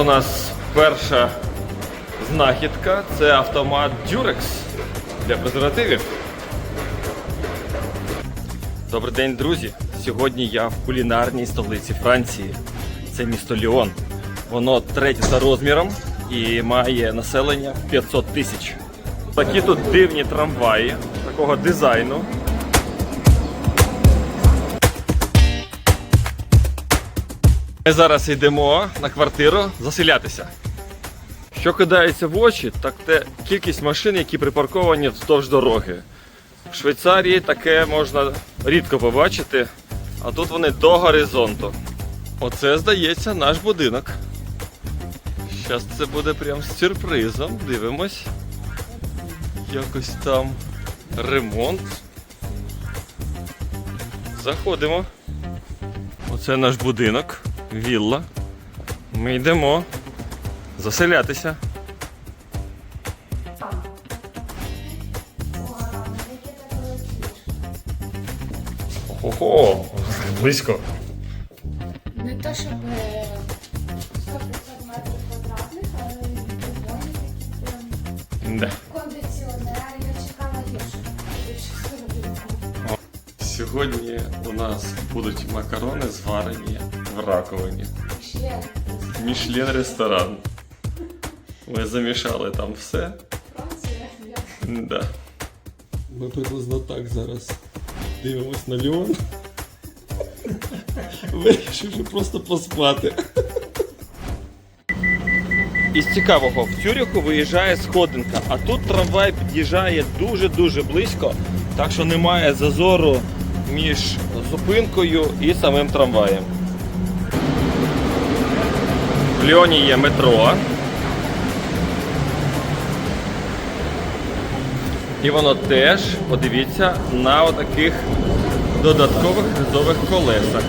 у нас перша знахідка це автомат Durex для презервативів. Добрий день, друзі! Сьогодні я в кулінарній столиці Франції. Це місто Ліон. Воно третє за розміром і має населення 500 тисяч. Такі тут дивні трамваї такого дизайну. Ми зараз йдемо на квартиру заселятися. Що кидається в очі, так це кількість машин, які припарковані вздовж дороги. В Швейцарії таке можна рідко побачити, а тут вони до горизонту. Оце, здається, наш будинок. Зараз це буде прям з сюрпризом. Дивимось. Якось там ремонт. Заходимо. Оце наш будинок, вілла. Ми йдемо заселятися. Ого, близько. Не то, щоб нас будуть макарони зварені в раковині. Мішлен ресторан. Ми замішали там все. Да. Ми приблизно так зараз дивимось на Ліон. Вирішивши просто поспати. Із цікавого, в Цюріху виїжджає сходинка, а тут трамвай під'їжджає дуже-дуже близько, так що немає зазору між зупинкою і самим трамваєм. В Ліоні є метро. І воно теж, подивіться, на отаких додаткових ризових колесах.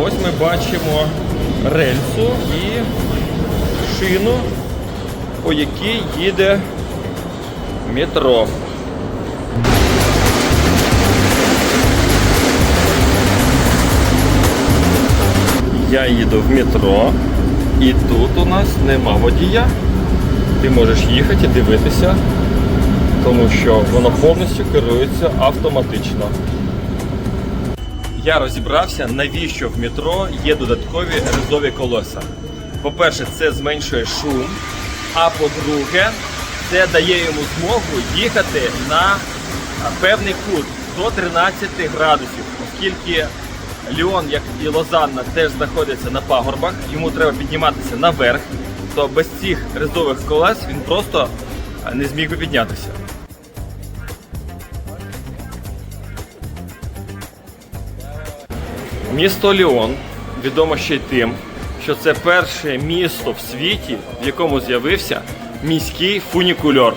Ось ми бачимо рельсу і шину, по якій їде метро. Я їду в метро, і тут у нас нема водія. Ти можеш їхати і дивитися, тому що воно повністю керується автоматично. Я розібрався, навіщо в метро є додаткові ризові колеса. По-перше, це зменшує шум, а по-друге, це дає йому змогу їхати на певний кут до 13 градусів, оскільки Ліон, як і Лозанна, теж знаходиться на пагорбах, йому треба підніматися наверх, то без цих ризових колес він просто не зміг би піднятися. Місто Ліон відомо ще й тим, що це перше місто в світі, в якому з'явився міський фунікульор.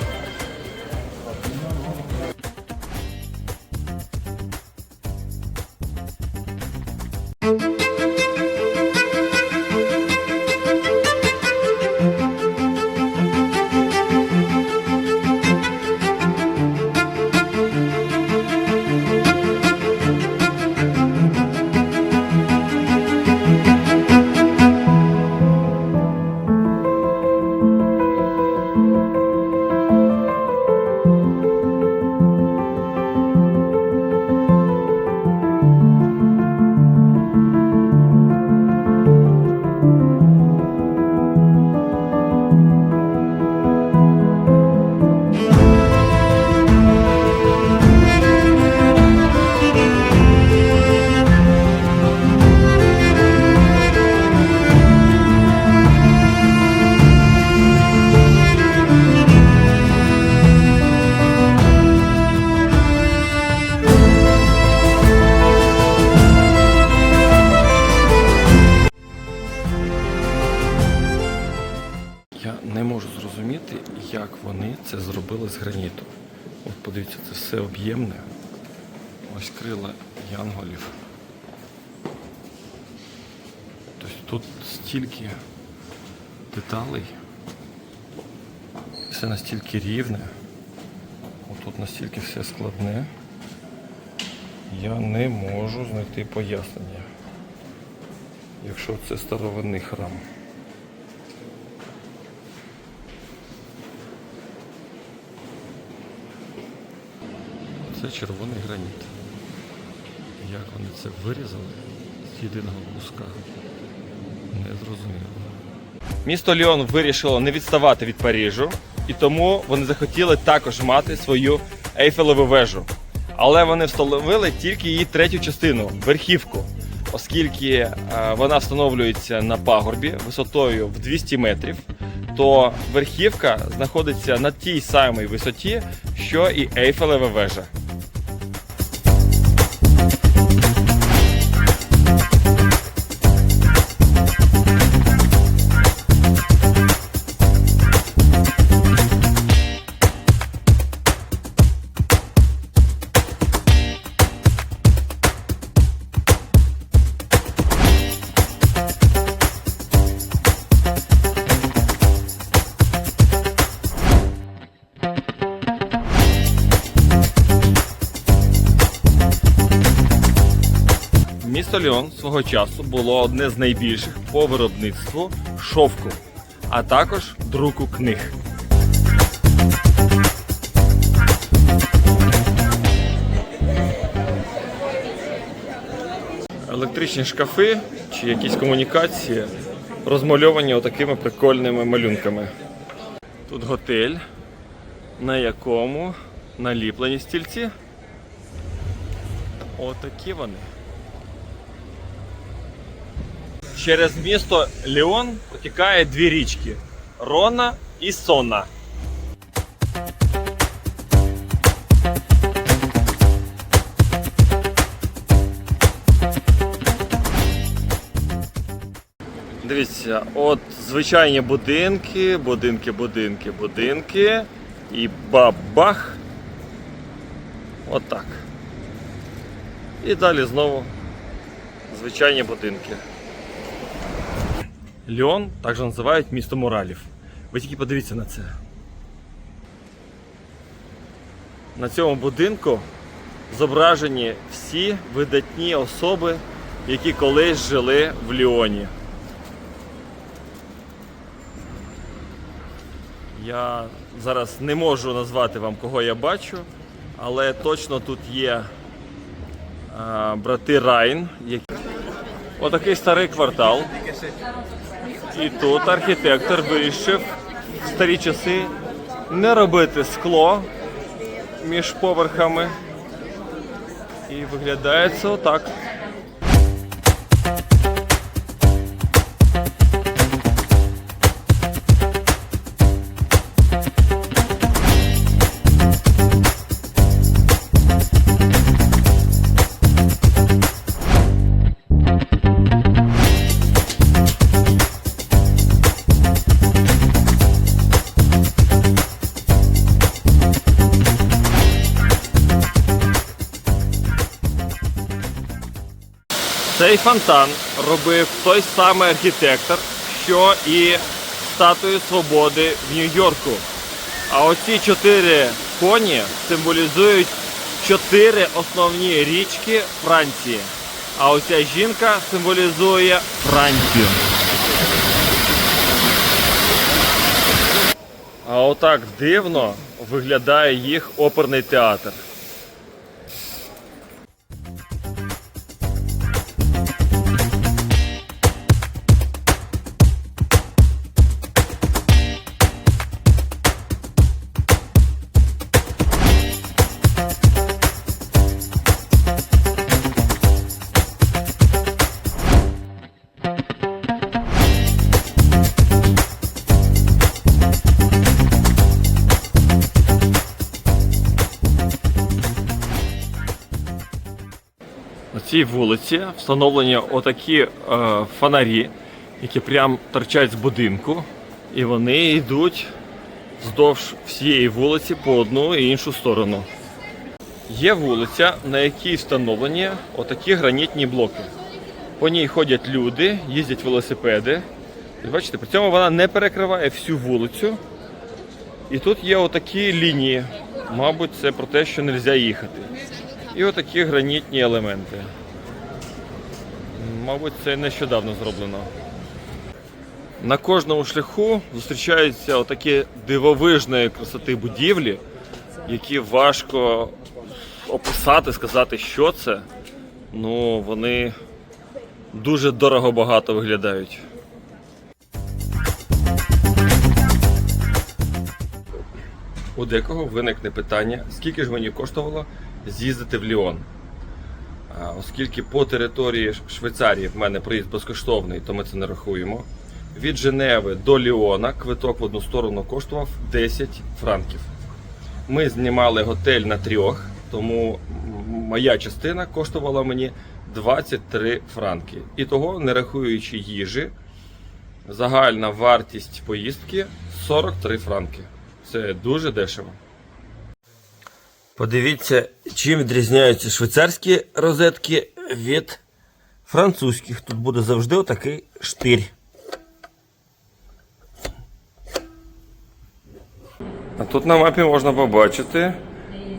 настільки рівне, отут настільки все складне, я не можу знайти пояснення, якщо це старовинний храм. Це червоний граніт. Як вони це вирізали з єдиного куска? Не зрозуміло. Місто Ліон вирішило не відставати від Парижу і тому вони захотіли також мати свою Ейфелеву вежу. Але вони встановили тільки її третю частину верхівку, оскільки е, вона встановлюється на пагорбі висотою в 200 метрів, то верхівка знаходиться на тій самій висоті, що і Ейфелева вежа. Місто Ліон свого часу було одне з найбільших по виробництву шовку, а також друку книг. Електричні шкафи чи якісь комунікації розмальовані отакими прикольними малюнками. Тут готель, на якому наліплені стільці. Отакі вони. Через місто Ліон протікає дві річки Рона і Сона. Дивіться, от звичайні будинки, будинки, будинки, будинки. І бабах. Отак. І далі знову звичайні будинки. Ліон також називають місто моралів. Ви тільки подивіться на це. На цьому будинку зображені всі видатні особи, які колись жили в Ліоні. Я зараз не можу назвати вам, кого я бачу, але точно тут є а, брати Райн. Отакий старий квартал. І тут архітектор вирішив в старі часи не робити скло між поверхами. І виглядає це отак. Фонтан робив той самий архітектор, що і статую свободи в Нью-Йорку. А оці чотири коні символізують чотири основні річки Франції. А оця жінка символізує Францію. А отак дивно виглядає їх оперний театр. Цій вулиці встановлені отакі е, фонарі, які прям торчать з будинку, і вони йдуть вздовж всієї вулиці по одну і іншу сторону. Є вулиця, на якій встановлені отакі гранітні блоки. По ній ходять люди, їздять велосипеди. І бачите, при цьому вона не перекриває всю вулицю. І тут є отакі лінії. Мабуть, це про те, що не можна їхати. І отакі гранітні елементи. Мабуть, це нещодавно зроблено. На кожному шляху зустрічаються отакі дивовижної красоти будівлі, які важко описати, сказати, що це, ну вони дуже дорого багато виглядають. У декого виникне питання, скільки ж мені коштувало з'їздити в Ліон. Оскільки по території Швейцарії в мене проїзд безкоштовний, то ми це не рахуємо. Від Женеви до Ліона квиток в одну сторону коштував 10 франків. Ми знімали готель на трьох, тому моя частина коштувала мені 23 франки. І того, не рахуючи їжі, загальна вартість поїздки 43 франки. Це дуже дешево. Подивіться, чим відрізняються швейцарські розетки від французьких. Тут буде завжди отакий штирь. А тут на мапі можна побачити,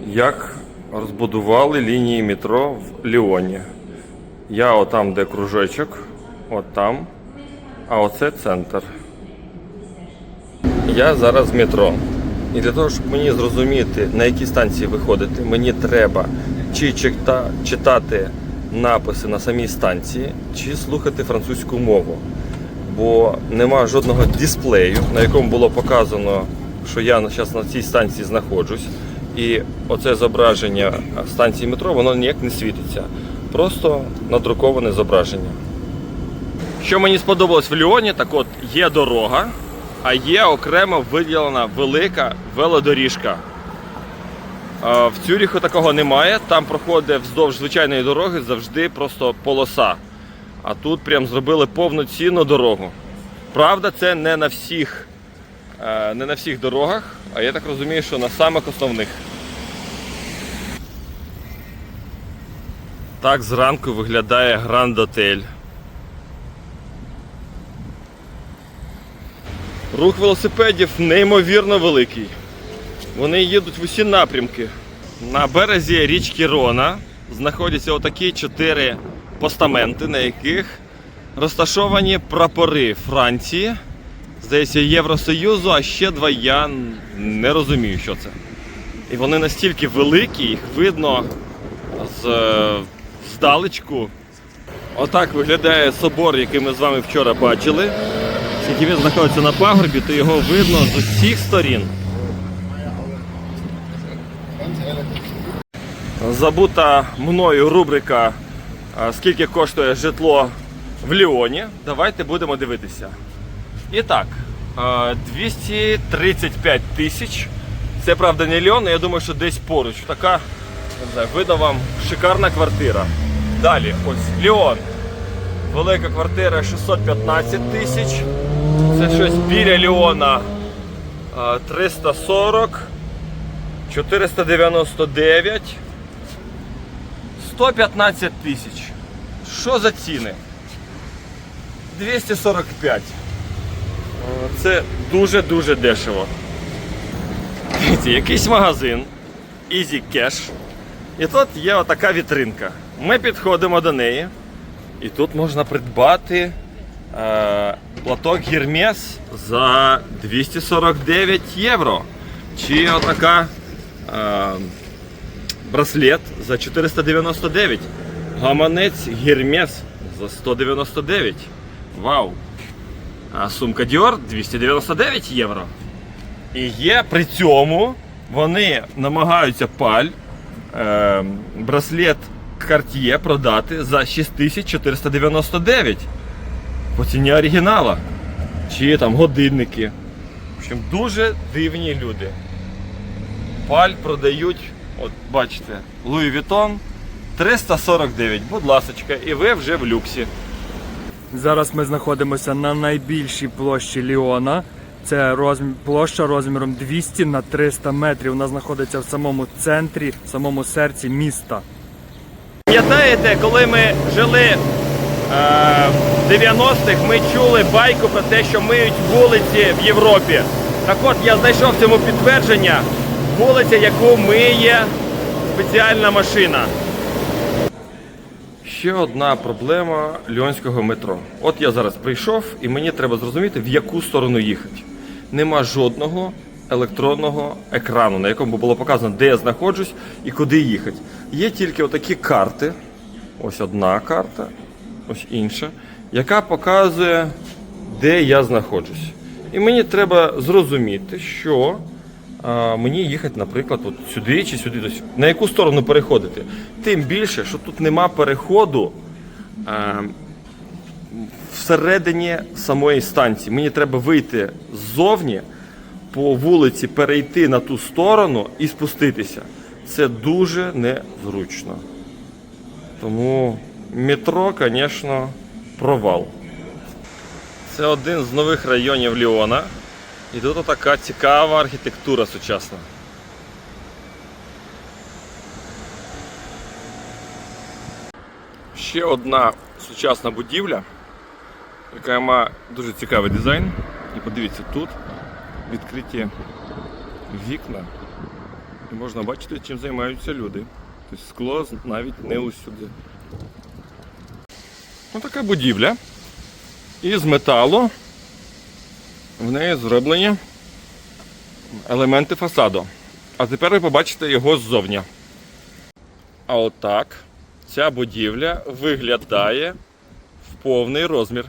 як розбудували лінії метро в Ліоні. Я отам, де кружочок, от там, а оце центр. Я зараз в метро. І для того, щоб мені зрозуміти, на які станції виходити, мені треба чи читати написи на самій станції, чи слухати французьку мову. Бо нема жодного дисплею, на якому було показано, що я зараз на цій станції знаходжусь. І оце зображення станції метро, воно ніяк не світиться. Просто надруковане зображення. Що мені сподобалось в Ліоні, так от є дорога, а є окремо виділена велика велодоріжка. В Цюріху такого немає, там проходить вздовж звичайної дороги завжди просто полоса. А тут прям зробили повноцінну дорогу. Правда, це не на всіх, е, не на всіх дорогах, а я так розумію, що на самих основних. Так зранку виглядає Гранд Отель. Рух велосипедів неймовірно великий. Вони їдуть в усі напрямки. На березі річки Рона знаходяться отакі чотири постаменти, на яких розташовані прапори Франції, здається, Євросоюзу, а ще два я не розумію, що це. І вони настільки великі, їх видно з, здалечку. Отак виглядає собор, який ми з вами вчора бачили. Оскільки він знаходиться на пагорбі, то його видно з усіх сторін. Забута мною рубрика Скільки коштує житло в Ліоні. Давайте будемо дивитися. І так, 235 тисяч. Це правда не Ліон, але я думаю, що десь поруч. Така, не знаю, видно вам шикарна квартира. Далі, ось Ліон. Велика квартира 615 тисяч. Це щось біля Ліона 340, 499, 115 тисяч. Що за ціни? 245. Це дуже-дуже дешево. Дивіться, якийсь магазин Easy Cash. І тут є отака вітринка. Ми підходимо до неї. І тут можна придбати платок Гермес за 249 євро. Чи отака е, браслет за 499. Гаманець Гермес за 199. Вау! А сумка Dior 299 євро. І є при цьому вони намагаються паль е, браслет Cartier продати за 6499 по ціні оригінала. Чи там годинники. В общем, дуже дивні люди. Паль продають, от бачите, Louis Vuitton 349. Будь ласочка, і ви вже в люксі. Зараз ми знаходимося на найбільшій площі Ліона. Це розмір, площа розміром 200 на 300 метрів. Вона знаходиться в самому центрі, в самому серці міста. Пам'ятаєте, коли ми жили в 90-х, ми чули байку про те, що миють вулиці в Європі. Так от я знайшов цьому підтвердження. Вулиця, яку миє спеціальна машина. Ще одна проблема льонського метро. От я зараз прийшов і мені треба зрозуміти, в яку сторону їхати. Нема жодного електронного екрану, на якому було показано, де я знаходжусь і куди їхати. Є тільки отакі карти. Ось одна карта, ось інша, яка показує, де я знаходжусь. І мені треба зрозуміти, що а, мені їхати, наприклад, от сюди чи сюди, тобто, на яку сторону переходити. Тим більше, що тут нема переходу а, всередині самої станції. Мені треба вийти ззовні, по вулиці перейти на ту сторону і спуститися. Це дуже незручно. Тому метро, звісно, провал. Це один з нових районів Ліона. І тут така цікава архітектура сучасна. Ще одна сучасна будівля, яка має дуже цікавий дизайн. І подивіться, тут відкриті вікна. І можна бачити, чим займаються люди. Тобто скло навіть не усюди. Ось така будівля. І з металу в неї зроблені елементи фасаду. А тепер ви побачите його ззовні. А отак ця будівля виглядає в повний розмір.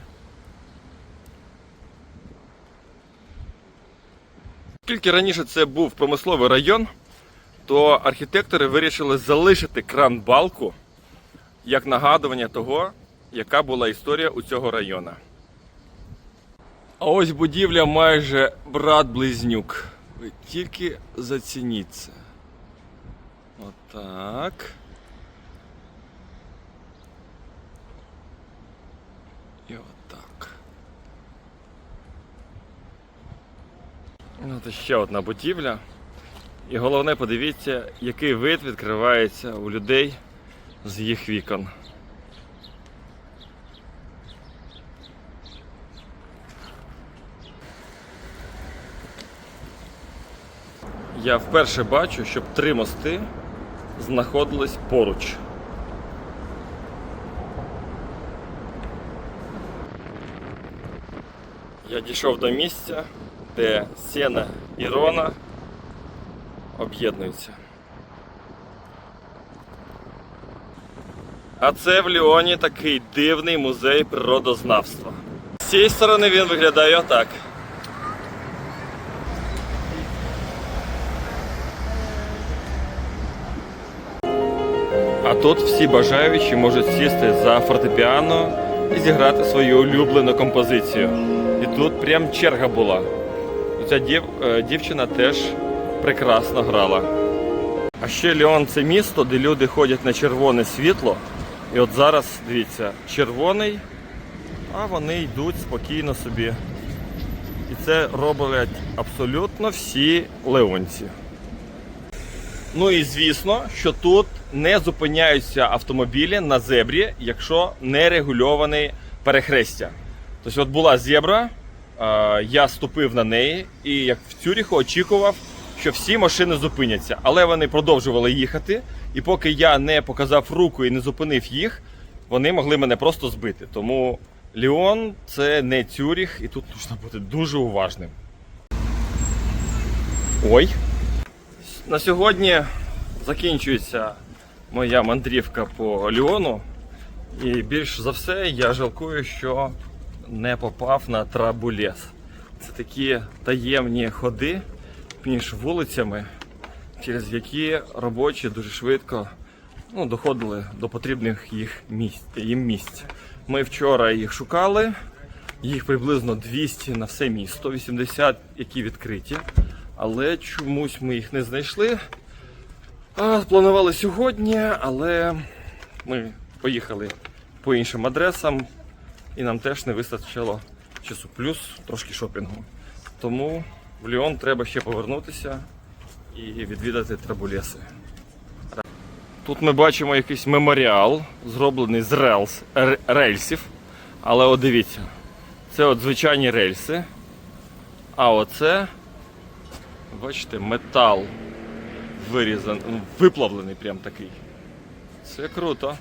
Оскільки раніше це був промисловий район, то архітектори вирішили залишити кран-балку як нагадування того, яка була історія у цього району. А ось будівля майже брат-близнюк. Ви тільки зацініть це. Отак. І отак. Ну, це ще одна будівля. І головне, подивіться, який вид відкривається у людей з їх вікон. Я вперше бачу, щоб три мости знаходились поруч. Я дійшов до місця, де Сена і Рона об'єднуються. А це в Ліоні такий дивний музей природознавства. З цієї сторони він виглядає отак. Тут всі бажаючі можуть сісти за фортепіано і зіграти свою улюблену композицію. І тут прям черга була. Ця дів, е, дівчина теж прекрасно грала. А ще Ліон це місто, де люди ходять на червоне світло. І от зараз, дивіться, червоний, а вони йдуть спокійно собі. І це роблять абсолютно всі леонці. Ну і звісно, що тут не зупиняються автомобілі на зебрі, якщо не регульоване перехрестя. Тобто, от була зебра, е, я ступив на неї, і як в Цюріху очікував, що всі машини зупиняться. Але вони продовжували їхати, і поки я не показав руку і не зупинив їх, вони могли мене просто збити. Тому Ліон це не Цюріх, і тут потрібно бути дуже уважним. Ой. На сьогодні закінчується моя мандрівка по Ліону. І більш за все я жалкую, що не попав на трабулес. Це такі таємні ходи між вулицями, через які робочі дуже швидко ну, доходили до потрібних їх місць, їм місць. Ми вчора їх шукали, їх приблизно 200 на все місто, 80 які відкриті. Але чомусь ми їх не знайшли. А, планували сьогодні, але ми поїхали по іншим адресам і нам теж не вистачило часу. Плюс трошки шопінгу. Тому в Ліон треба ще повернутися і відвідати трабулеси. Тут ми бачимо якийсь меморіал, зроблений з релс, р- рельсів. Але от дивіться, це от звичайні рельси. А оце Бачите, метал вирізаний, ну, виплавлений прям такий. Це круто.